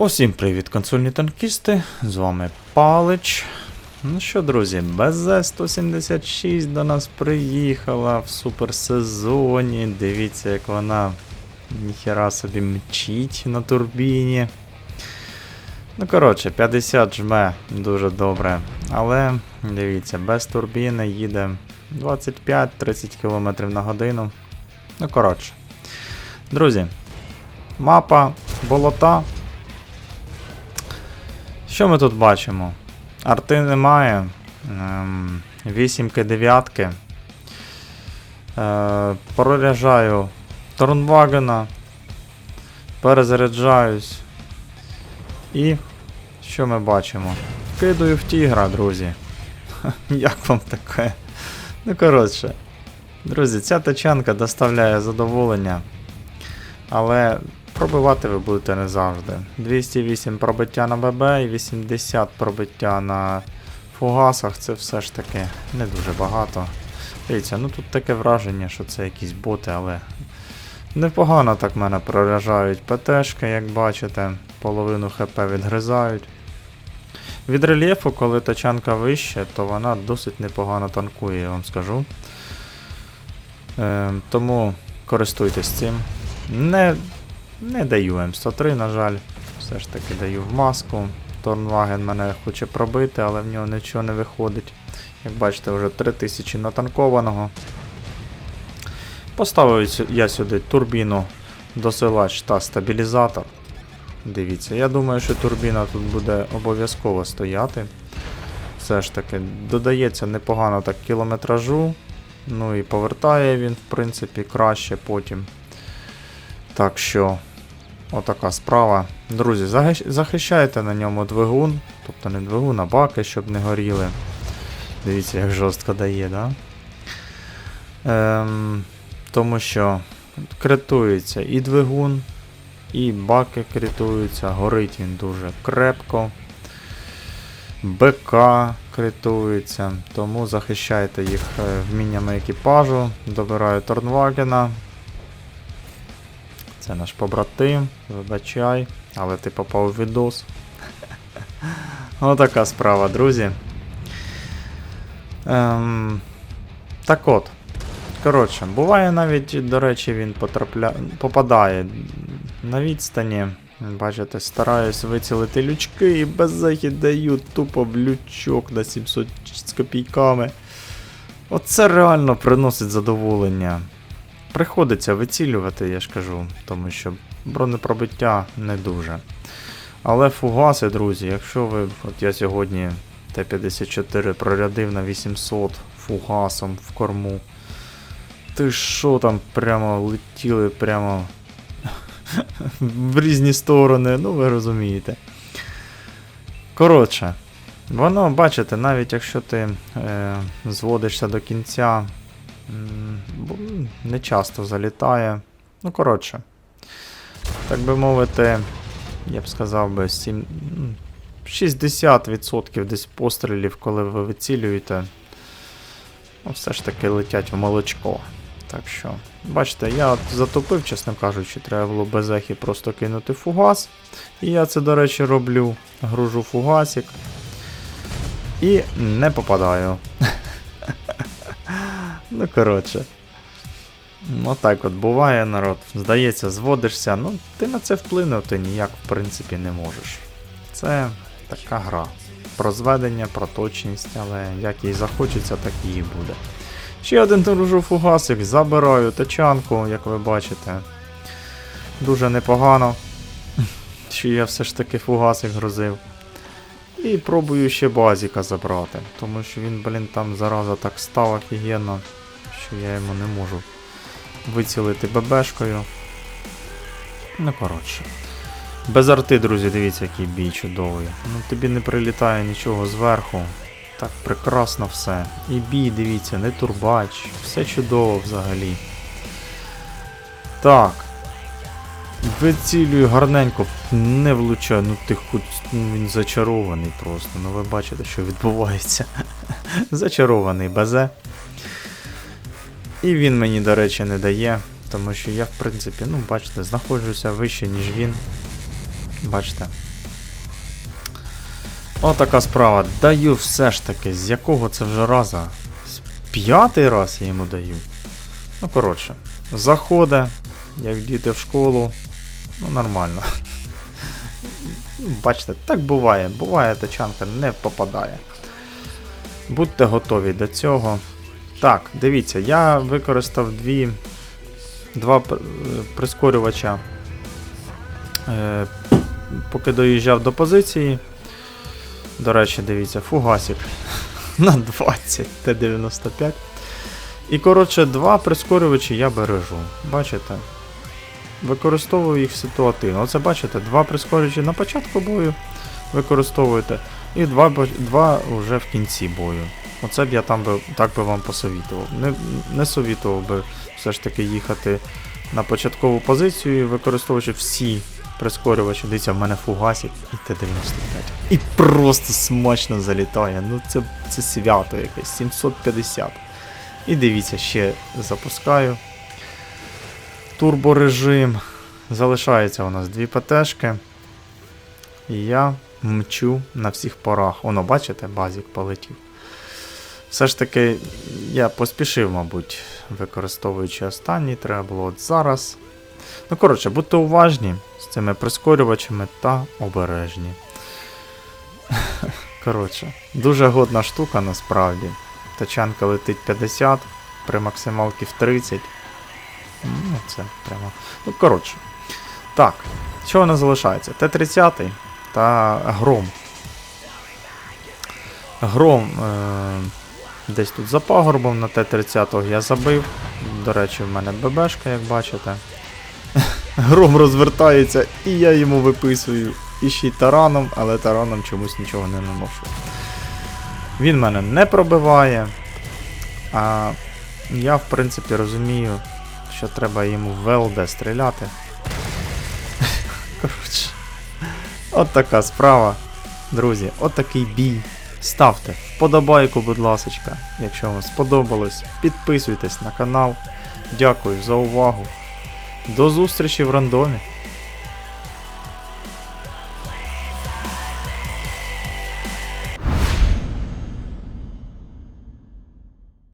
Усім привіт, консольні танкісти! З вами Палич. Ну що, друзі, БЗ-176 до нас приїхала в суперсезоні. Дивіться, як вона ніхера собі мчить на турбіні. Ну, коротше, 50 жме дуже добре. Але дивіться, без турбіни їде 25-30 км на годину. Ну, коротше. Друзі, мапа болота. Що ми тут бачимо? Арти немає. Ем, Вісімки, дев'ятки. Е, Проряджаю Торнвагена. Перезаряджаюсь. І що ми бачимо? Кидаю в тігра, друзі. Як вам таке? Ну, коротше. Друзі, ця тачанка доставляє задоволення. Але Пробивати ви будете не завжди. 208 пробиття на ББ і 80 пробиття на фугасах це все ж таки не дуже багато. Дивіться, ну тут таке враження, що це якісь боти, але непогано так мене проряджають ПТшки, як бачите, половину ХП відгризають. Від рельєфу, коли тачанка вище, то вона досить непогано танкує, я вам скажу. Е, тому користуйтесь цим. Не не даю М103, на жаль. Все ж таки даю в маску. Торнваген мене хоче пробити, але в нього нічого не виходить. Як бачите, вже 3000 натанкованого. Поставив я сюди турбіну, досилач та стабілізатор. Дивіться, я думаю, що турбіна тут буде обов'язково стояти. Все ж таки, додається непогано так кілометражу. Ну і повертає він, в принципі, краще потім. Так що, отака справа. Друзі, захищайте на ньому двигун, тобто не двигун, а баки, щоб не горіли. Дивіться, як жорстко дає, да? Ем, тому що критується і двигун, і баки критуються, горить він дуже крепко. БК критується, тому захищайте їх е, вміннями екіпажу. Добираю Торнвагена. Це наш побратим, вибачай, але ти попав у відос. Отака справа, друзі. Ем, так от. Коротше, буває навіть, до речі, він потрапля... попадає на відстані. Бачите, стараюсь вицілити лючки і без захід даю тупо в лючок на 700 з копійками. Оце реально приносить задоволення. Приходиться вицілювати, я ж кажу, тому що бронепробиття не дуже. Але фугаси, друзі, якщо ви. От я сьогодні Т-54 прорядив на 800 фугасом в корму. Ти що там прямо летіли прямо в різні сторони, ну ви розумієте. Коротше, воно, бачите, навіть якщо ти е, зводишся до кінця, не часто залітає. Ну, коротше, так би мовити, я б сказав би, сім- м, 60% десь пострілів, коли ви вицілюєте, ну, все ж таки летять в молочко. Так що, бачите, я затопив, чесно кажучи, треба було без ехи просто кинути фугас. І я це, до речі, роблю. Гружу фугасик. І не попадаю. ну, коротше. Ну так от буває, народ. Здається, зводишся. Ну, ти на це вплинути ніяк, в принципі, не можеш. Це така гра. Про зведення, про точність, але як їй захочеться, так її буде. Ще один дружу фугасик, забираю тачанку, як ви бачите. Дуже непогано. Що я все ж таки фугасик грузив. І пробую ще базіка забрати, тому що він, блін, там зараза так став офігенно, що я йому не можу вицілити ББшкою. Ну, коротше. Без арти, друзі, дивіться, який бій чудовий. Ну тобі не прилітає нічого зверху. Так прекрасно все. І бій, дивіться, не турбач, все чудово взагалі. Так. Вицілюю гарненько, не влучаю, ну ти хоч ну, він зачарований просто. Ну ви бачите, що відбувається. зачарований базе. І він мені, до речі, не дає, тому що я, в принципі, ну, бачите, знаходжуся вище, ніж він. Бачите, Отака справа. Даю все ж таки, з якого це вже раза? З п'ятий раз я йому даю. Ну, коротше, заходить, як діти в школу. Ну, нормально. Бачите, так буває. Буває, тачанка не попадає. Будьте готові до цього. Так, дивіться, я використав дві, два е, прискорювача. Е, поки доїжджав до позиції. До речі, дивіться, фугасик на 20 Т-95. І, коротше, два прискорювачі я бережу. Бачите? Використовую їх ситуативно. Оце бачите, два прискорювачі на початку бою використовуєте, і два, два вже в кінці бою. Оце б я там би, так би вам посовітував. Не, не совітував би все ж таки їхати на початкову позицію, використовуючи всі прискорювачі. Дивіться, в мене фугасик і Т-95. І просто смачно залітає. Ну це, це свято якесь, 750. І дивіться, ще запускаю. Турборежим. Залишається у нас дві ПТшки. І я мчу на всіх порах. Воно, бачите, базік полетів. Все ж таки, я поспішив, мабуть, використовуючи останній, треба було от зараз. Ну, коротше, будьте уважні з цими прискорювачами та обережні. Коротше, дуже годна штука насправді. Тачанка летить 50, при максималці в 30. Ну, це прямо. Ну, коротше. Так, у нас залишається? Т-30 та Гром. Гром е- десь тут за пагорбом на Т-30 я забив. До речі, в мене ББшка, як бачите. Гром розвертається, і я йому виписую. І ще й тараном, але тараном чомусь нічого не наношу. Він мене не пробиває. А я, в принципі, розумію, що треба йому в ЛД стріляти. Коротше. От така справа. Друзі, от такий бій. Ставте вподобайку, будь ласочка, якщо вам сподобалось. Підписуйтесь на канал. Дякую за увагу. До зустрічі в рандомі.